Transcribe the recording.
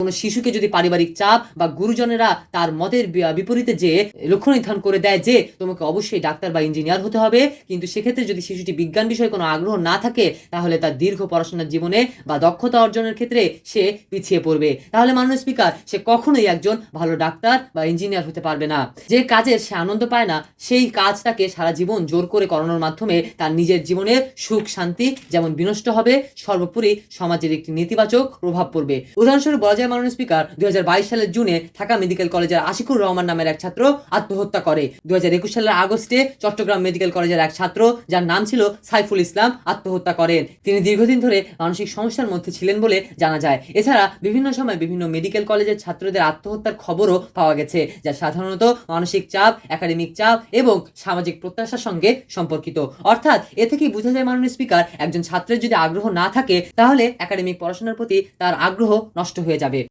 কোনো শিশুকে যদি পারিবারিক চাপ বা গুরুজনেরা তার মতের বিপরীতে যে লক্ষ্য নির্ধারণ করে দেয় যে তোমাকে অবশ্যই ডাক্তার বা ইঞ্জিনিয়ার হতে হবে, কিন্তু সেক্ষেত্রে যদি শিশুটি বিজ্ঞান বিষয়ে কোনো আগ্রহ না থাকে, তাহলে তার দীর্ঘ পড়াশোনার জীবনে বা দক্ষতা অর্জনের ক্ষেত্রে সে পিছিয়ে পড়বে। তাহলে মাননীয় স্পিকার, সে কখনোই একজন ভালো ডাক্তার বা ইঞ্জিনিয়ার হতে পারবে না। যে কাজের সে আনন্দ পায় না, সেই কাজটাকে সারা জীবন জোর করে করানোর মাধ্যমে তার নিজের জীবনের সুখ, শান্তি যেমন বিনষ্ট হবে, সর্বোপরি সমাজের একটি নেতিবাচক প্রভাব পড়বে। উদাহরণস্বরূপ বলা যায় মাননীয় স্পিকার দু হাজার বাইশ সালের জুনে ঢাকা মেডিকেল কলেজের আশিকুর রহমান নামের এক ছাত্র আত্মহত্যা করে। দু হাজার একুশ সালের আগস্টে চট্টগ্রাম মেডিকেল কলেজের এক ছাত্র, যার নাম ছিল সাইফুল ইসলাম, আত্মহত্যা করেন। তিনি দীর্ঘদিন ধরে মানসিক সমস্যার মধ্যে ছিলেন বলে জানা যায়। এছাড়া বিভিন্ন সময় বিভিন্ন মেডিকেল কলেজের ছাত্রদের আত্মহত্যার খবরও পাওয়া গেছে, যা সাধারণত মানসিক চাপ, একাডেমিক চাপ এবং সামাজিক প্রত্যাশার সঙ্গে সম্পর্কিত। অর্থাৎ এ থেকেই বোঝা যায়, মাননীয় স্পিকার, একজন ছাত্রের যদি আগ্রহ না থাকে, তাহলে একাডেমিক পড়াশোনার প্রতি তার আগ্রহ নষ্ট হয়ে যাবে।